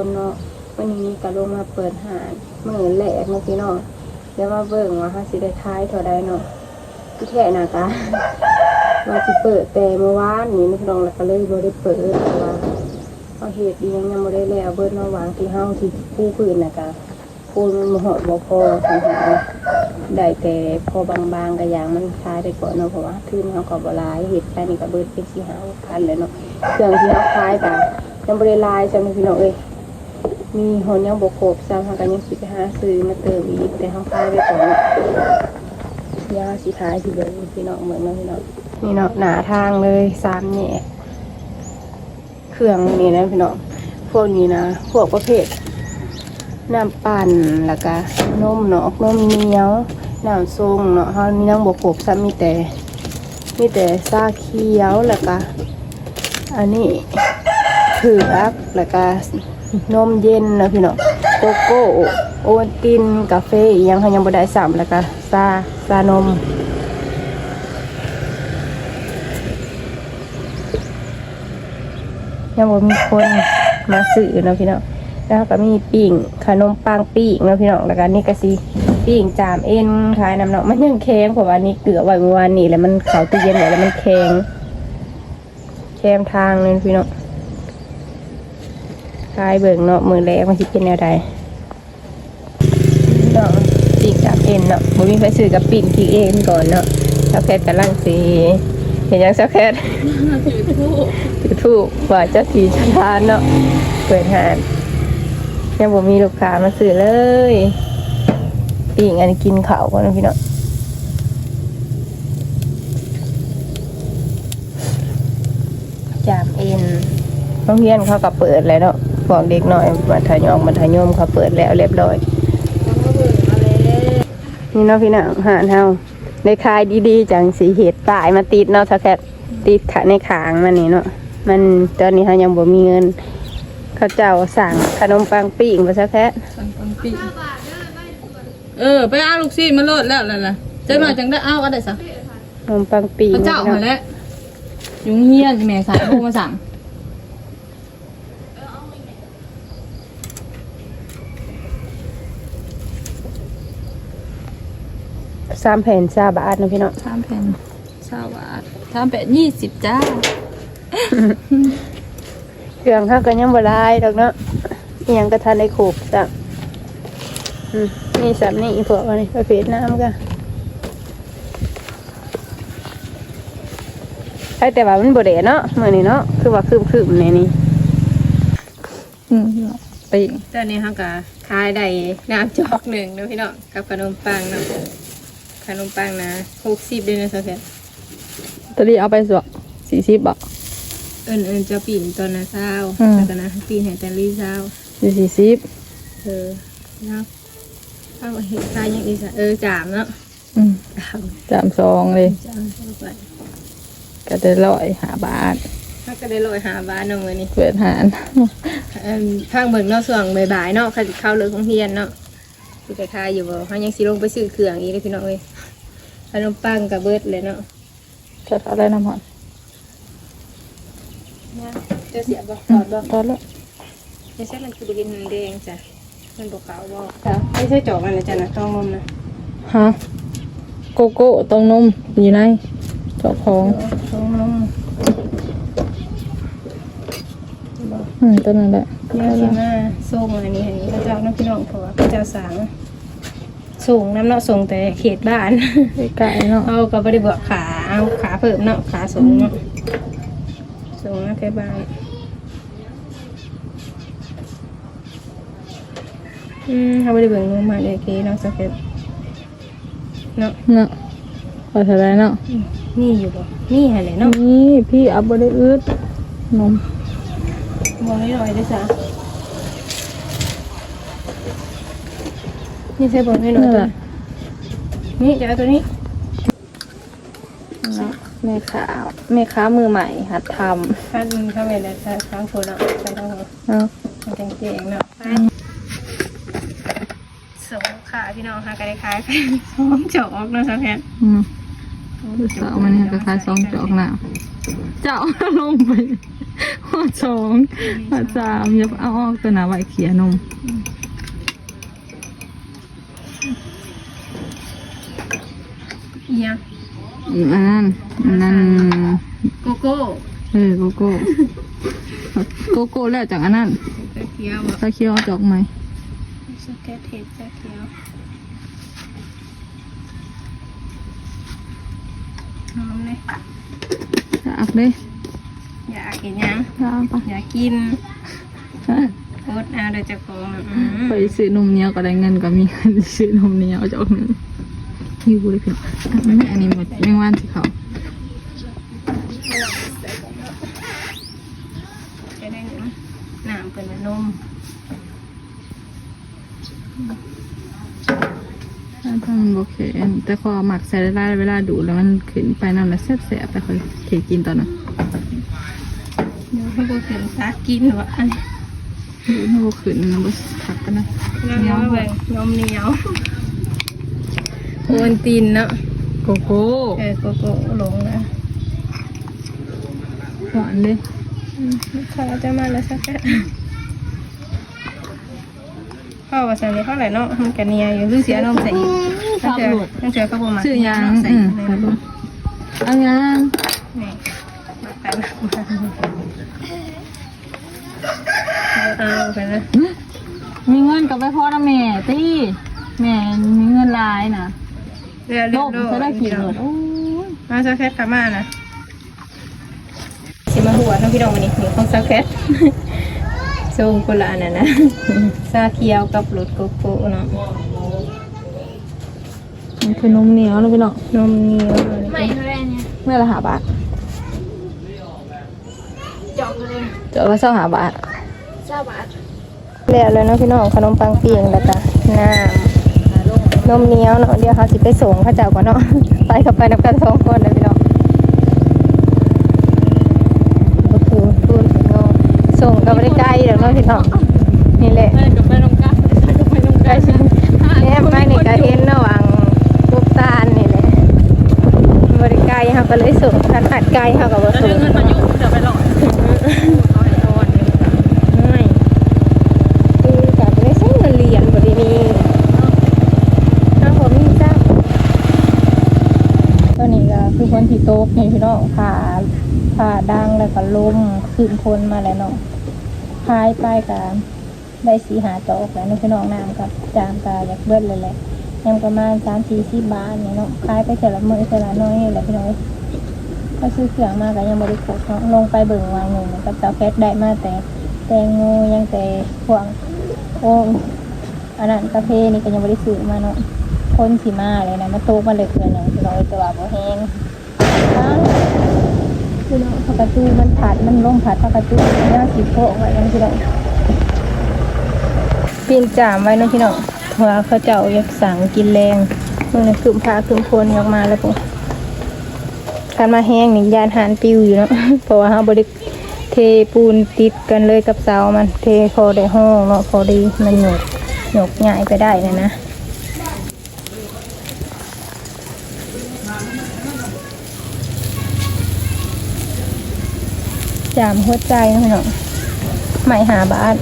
คนเนาะวันนี้ก็ลงมาเปิดหานมื้อแรกเนาะพี่น้องเดี๋ยวมาเบิ่งว่าเฮาสิได้ขายเท่าใดเนาะที่แท้น่ะกะว่าสิเปิดแต่เมื่อวานนี้พี่น้องแล้วก็เลยบ่ได้เปิดเพราะว่าเอาเหตุดียังยังบ่ได้แล้วเบิดมาวางที่เฮาที่ผู้พื้นน่ะกะปูนมันบ่ฮอดบ่พอสังหารได้แต่พอบางๆก็อย่างมันขายไปก่อนเนาะเพราะว่าทุนเฮาก็บ่หลายเฮ็ดไปนี่ก็เบิดเป็นสิหาพันเลยเนาะเครื่องที่เฮาขายก็ยังบ่ได้ลายจำพี่น้องเอ้ย มีหอนยังบ่ครบซ้ำเฮาก็ยังสิไปหาซื้อมาเติมอีกแต่เฮาขายไปก่อนยาสีท้ายที่เบิ้งพี่น้องเหมือนเนาะพี่น้องนี่เนาะหนาทางเลยสามแหน่เครื่องนี่นะพี่น้องพวกนี้นะพวกประเภทน้ำปั่นแล้วก็นมเนาะนมเหนียวน้ำส้มเนาะเฮามีน้ำบกบซ้ำมีแต่มีแต่ซาเขียวแล้วก็อันนี้เผือกแล้วก็ นมเย็นนะพี่น้องโกโก้โอตินกาแฟอียังเขายังบ่ได้สามแล้วก็ซาซานมยังบ่มีคนมาซื้อเนาะพี่น้องแล้วก็มีปิ้งขนมปังปิ้งนะพี่น้องแล้วก็นี่ก็สิปิ้งจามเอ็นขายน้ำเนาะมันยังแข็งเพราะว่านี่เกลือไว้เมื่อวานนี้แล้วมันเขาตู้เย็นไว้แล้วมันแข็งแคมทางเลยพี่น้อง ขายเบิ่งเนาะมือแรกมันสิเป็นแนวใดเนาะปิ้งจามเอ็นเนาะบ่มีไฟซื้อกับปิ้งที่เอ็นก่อนเนาะเจ้าแคทกำลังสิเห็นยังเจ้าแคทถือถูกว่าเจะสีชทานเนาะเปิดหานยังบ่มีลูกค้ามาซื้อเลยปีงอันนี้กินข้าวก่อนนะพี่เนาะจามเอ็นโรงเรียนเขาก็เปิดแล้วเนาะ บอกเด็กหน่อยมาทายองมาทายมเขาเปิดแล้วเรียบร้อย นี่เนาะพี่น้องหานเฮาในคายดีๆจังสีเหตุตายมาติดเนาะสแคทติดขาในขางมันนี่เนาะมันตอนนี้เขายังบ่มีเงิน เขาเจ้าสั่งขนมปังปิ้งมาซะแค่สั่งปังปีเออ ไปเอาลูกซีนมาโลดแล้วนั่นน่ะเจะมาจังได้เอาอะไรสักขนมปังปิ้งพระเจ้ามาแล้วยุงเฮียนแม่สายโทรมาสั่ง สามแผ่นซาบาทนะพี่เนาะสามแผ่นสาบาทสามแผ่นยี่สิบจ้าเครื่องเขาก็ยังบ่ได้ดอกเนาะอิหยังก็ทันได้ขูกจ้ะอืมนี่สามนี่อีพวกอันนี้ประเภทน้ำก็ใช่แต่ว่ามันบ่เดะเนาะมื้อนี้เนาะคือว่าคืบๆในนี้อืมปิงตอนนี้เขาก็ขายได้น้ำจอกหนึ่งนะพี่น้องกับขนมปังเนาะ ขนมปังนะหกสิบด้วยนะโซเฟียตอรี่เอาไปสวกสี่สิบบอกเอิญเอิญจะปีนตอนนะเช้าอืมแล้วก็นะปีนให้แต่ลี่เช้าสี่สี่สิบเออนะเอาเห็ดทรายยังอีกอะเออจามเนาะอืมจามสามสองเลย จามเข้าไปก็จะร้อยหาบาทถ้าก็ได้ลอยหาบ้านเนาะมื้อนี้เปิดหานเอิ่มทางเบิ่งเนาะส่วงบ่ายๆเนาะเขาสิเข้าเลิกของเฮียนเนาะสิไปขายอยู่บ่เฮายังสิลงไปซื้อเครื่องอีกเลยพี่น้องเอ้ย ขนมปังกับเบิดเลยเนาะจะอะไรน้ำหอนจะเสียบ่ถอดบ่ตอนละไม่ใช่มันคือบินแดงจ้ะมันบอกขาวบอกจ้ะไม่ใช่จอกมันนะจ้ะนะต้องนมนะฮะโกโก้ตรงนมอยู่ในเจ้าของต้องนมอืมตัวนั้นแหละเยอะที่มาส่งอันนี้อันนี้พระเจ้าน้ำพี่น้องเพราะว่าพระเจ้าสาง ส่งน้ำเนาะส่งแต่เขตบ้าน ไก่เนาะเอาก็ไม่ได้บอกขาเอาขาเพิ่มเนาะขาส่งเนาะส่งนะแค่บ้านอืมเขาไม่ได้เบิ่งมือมาเลยเคเนาะสักแค่เนาะเนาะพอเท่าไรเนาะอืมนี่อยู่บ่นี่อะไรเนาะนี่พี่อับบได้อืดนมมองให้หน่อยได้จ้ะ นี่ใส่บอลให้หน่อยนี่ตัวแหละนี่จะเอาตัวนี้เนาะแม่ค้าแม่ค้ามือใหม่หัดทคาดมันเข้าไปแล้วจะค้างคนเนาะใส่ทั้งหัวำเนาะมันจังเจ๋งเนาะไปส่งขาพี่น้องหากันได้ขายพร้อมจอกเนาะสักแค่อืมลูกสาวมันเนี่ยก็ขายสองจอกหนาเจ้าลงไปหัวสองหัวสามอย่าเอาออกตัวหนาไว้เขียนม อีหยัง อันนั้นอันนั้นโกโก้เออโกโก้โกโก้แล้วจากอันนั้นเขียวบ่ตาเคียวเอาจอกไหมสเก็ตเทปจะเขียวหอมเลยจะอักเด้อยากกินหยังจะอักปะอยากกินโคตรเอาเดี๋ยวจะโกงอืมไปซื้อนมเหนียวก็ได้เงินก็มีเงินซื้อนมเหนียวจอกหนึ่ง หิวเลยพี่น้องอันนี้อันนี้หมดแมงวันสิเขาจะได้หยังน้ำเป็นนมถ้าทำโอเคแต่พอหมักใส่ได้เวลาดูแล้วมันขึ้นไปนั่นแหละแซ่บๆแต่คอยเคยกินตอนนั้นเดี๋ยวให้พวกถึงซักกินวะอันนี้ดูให้พวกขึ้นมันบ่ผักกันนะแล้วเดี๋ยวมาแบ่งนมเหนียว โอนตีนเนาะโกโก้เออโกโก้หลงนะหวานเลยอืมเขาจะมาแล้วสักแค่พ่อว่าสั่งเลยเท่าไหร่เนาะมันกันเนียอยู่คือเสียนมใส่อีกตั้งแต่ตั้งแต่เขาบอกมาซื้อยังใส่อือีมกเลยครับผมเอายังนี่มาไปมาเอาไปนะมีเงินกับไปพ่อนะแม่ตี้แม่มีเงินหลายนะ เรือเรืล่อมโลจะได้ขี่รถโอ้ยมาสักแค่ขามานะสิมาหัวน้องพี่น้องวันนี้มีของสักแค่ทรงกุหลาบน่ะนะ ซาเคียวกับรถโกโก้เนาะมันคือนมเหนียวนะพี่น้องนมเหนียวไม่เท่าไรเนี่ยเมื่อละหาบาทจอกเลยเจอละเศร้าหาบาท เจ้าบาทแล้วเลยเนาะพี่น้องขนมปังเปียงแล้วก็น้ำ นมเหนียวเนาะเดี๋ยวเขาสิไปส่งเข้าเจ้าก่อนเนาะไปกับไปนับกันสองคนเลยพี่น้องก็คือพูดเนาะส่งก็ไม่ได้ใกล้เดี๋ยวเนาะพี่น้องนี่แหละไปกับไปลงกันไปกับไปลงใกกัล้นชิแอบไปนี่ก็เห็นระหว่างพวกตาลนี่แหละบริไกลเขาก็เลยส่งขนาดไกลเขาก็บ่แล้วส่ดึงงเงินมายุ่งเดี๋ยวไปหลอกเขาให้ทอนเลย ไม่คือกับไม่ใช่เงินเรียนบริมีถ้าผมมีทราบตอนนี้ก็คือคนที่โต๊ะนี่พี่น้องผ่าผ่าดังแล้วก็ล มขึ้นพ้นมาแล้วเนาะพายไปกันได้สีหาจอกแล้วเนาะพี่น้องน้ำกับจามกาอยากเบิ้ลเลยแหละยังประมาณสามสี่สิบบาทเนี่ยเนาะขายไปแต่ละมือแต่ละน้อยแหละพี่น้องก็ซื้อเครื่องมาก็ยังบริโภคเนาะลงไปเบิ่งวางหนึ่งกับเตาแฟสได้มาแต่แตงโมยังแต่พวงโอ้อันนั้นกาแฟนี่ก็ยังไม่ได้ซื้อมาเนาะคนสีมาเลยนะมาโตกมาเลยเกินอย่างที่เราจะว่าบ่แห้งอ้าว พี่น้องผักกระจูมันผัดมันล่มผัดผักกระจูย่าสีโพกไว้กันพี่น้องปีนจามไว้นะพี่น้องว่าเขาเจ้าอยากสั่งกินแรงเมื่อนั้นคืมพาคืมคนออกมาแล้วปุ๊การมาแห้งนี่ยานหานปิวอยู่เนาะเพราะว่าเขาบริเทปูนติดกันเลยกับเสามันเทพอได้ห้องเนาะพอดีมันหยกหยกใหญ่ไปได้นะนะ จามหัวใจนะพี่น้องไม่หาบาท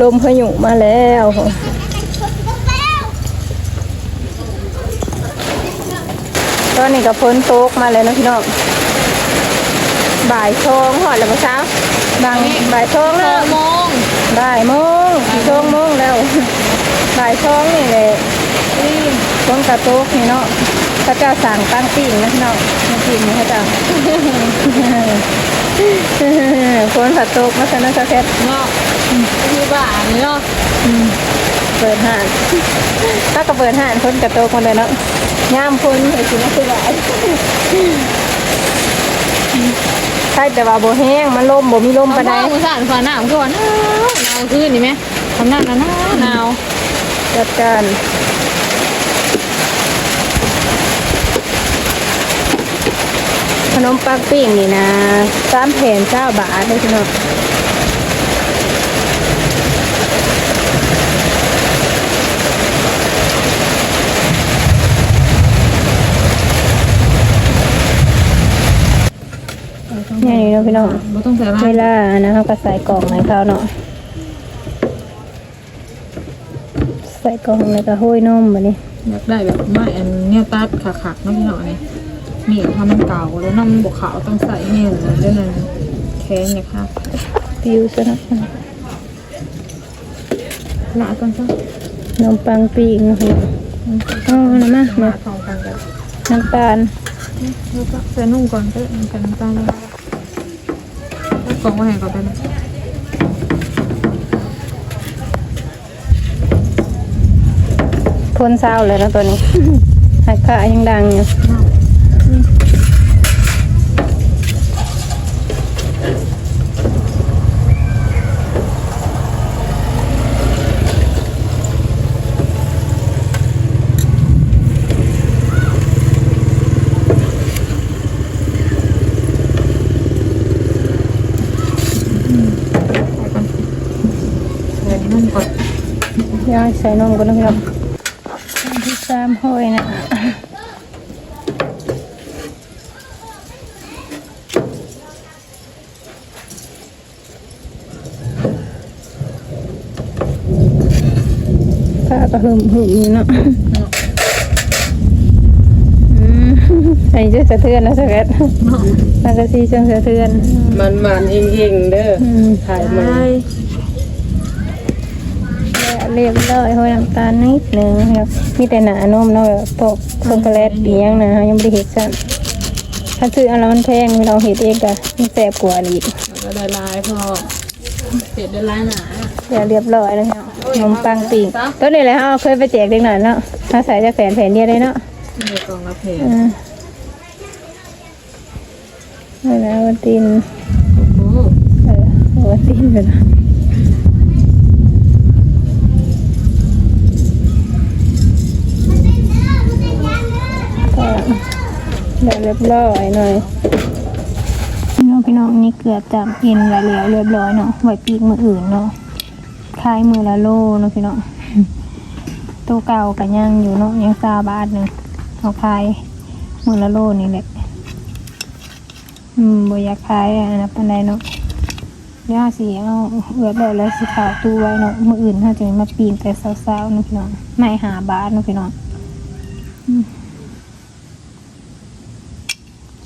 ลมพายุมาแล้วตอนนี้ก็พ้นโต๊กมาแล้วนะพี่น้องบ่ายโชงหอดแล้วเมื่อเช้าบางบ่ายโชงแล้วโมงบ่ายโมงโชงโมงแล้วบ่ายโชงนี่เลยต้นกระโตกนี่เนาะ พระเจ้าสั่งตั้งปิ่งนะพี่น้องตั้งปิ่งนี่พระเจ้าคนผัดโตกมาซะนะสักแค่เนาะคือบ้านเนาะเปิดห่านถ้าก็เปิดห่านคนกระโตกมาเลยเนาะย่ามคนไอ้สินะคือว่าใช่แต่ว่าโบแห้งมันลมโบมีลมปะได้ได้มือสั่นฝ่าหนามก่อนหนาวหนาวขึ้นนี่ไหมทำหน้าหนาวหนาวจัดการ ขนมปังปิ้งนี่นะสามแผ่นเจ้าบาทเลยพี่น้อนี่ายเนาะพี่น้องบ่ล่เวลานะครับก็ใส่กล่องในข้าวเนาะใส่กล่องในกระโห้อยนมแบบนี้อยากได้แบบไม้อันเนี้ยตัดขาขาดเนะพี่น้องนี่ย นี้นี่ทำมันเก่าแล้วน้ำบกขาวต้องใส่เนี่ยเลยเดี๋ยวนั้นแข็งเนี่ยค่ะปิวซะนะละกันซะนมปังปีกนะพี่น้องเอาอันนั้นมามามาทองกันกันน้ำตาลแล้วก็ใส่นุ่มก่อนก็กันน้ำตาลแล้วกล่องมาให้ก่อนไปนะพ่นเศร้าเลยนะตัวนี้หักขายังดังอยู่ ย่อยใส่นมกันนะพี่น้องอันที่สามห้อยนะผ้าก็หึมหึมอยู่เนาะอืมอันนี้จะสะเทือนนะสะเก็ตมันก็ซีจังสะเทือน มันมันเฮงๆเด้ออืมถ่ายมาและ เรียบร้อยห้อยน้ำตาลนิดหนึงครับมีแต่หนานมเนาะแบบพวกช็อกโกแลตอีหยังนะยังไม่ได้เห็ดซ้ำถ้าซื้ออันละมันแพงเราเห็ดเองก็มันแสบกว่าอีกแล้วก็ได้ลายพอเสร็จได้ลายหนาเดี๋ยวเรียบร้อยแล้วเนาะนมปังปีกตัวนี้แหละเราเคยไปแจกเด็กหน่อยเนาะถ้าใส่จะแผนแผนเดียวเลยเนาะในกล่องละเพจอืมนี่นะวันตินโอ้โหเออวันตินเลยนะ เดี๋ยวเรียบร้อยหน่อยพี่น้องพี่น้องนี่เกือบจะเอ็นไว้แล้วเรียบร้อยเนาะไว้ปีกมืออื่นเนาะคลายมือละโลเนาะพี่น้องตัวเก่ากันยังอยู่เนาะยังซาบาทหนึ่งเอาคลายมือละโลนี่แหละอืมบอยากคลายอันนั้นปานใดเนาะย่าสีเอาเอือบแล้วแล้วสีขาวตู้ไว้เนาะมืออื่นถ้าจะมาปีนแต่เศร้าๆเนาะพี่น้องไม่หาบาทเนาะพี่น้อง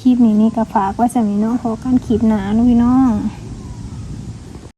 คลิปนี้นี่ก็ฝากไว้สำหรับน้องขอการคลิปหนาเนาะพี่น้อง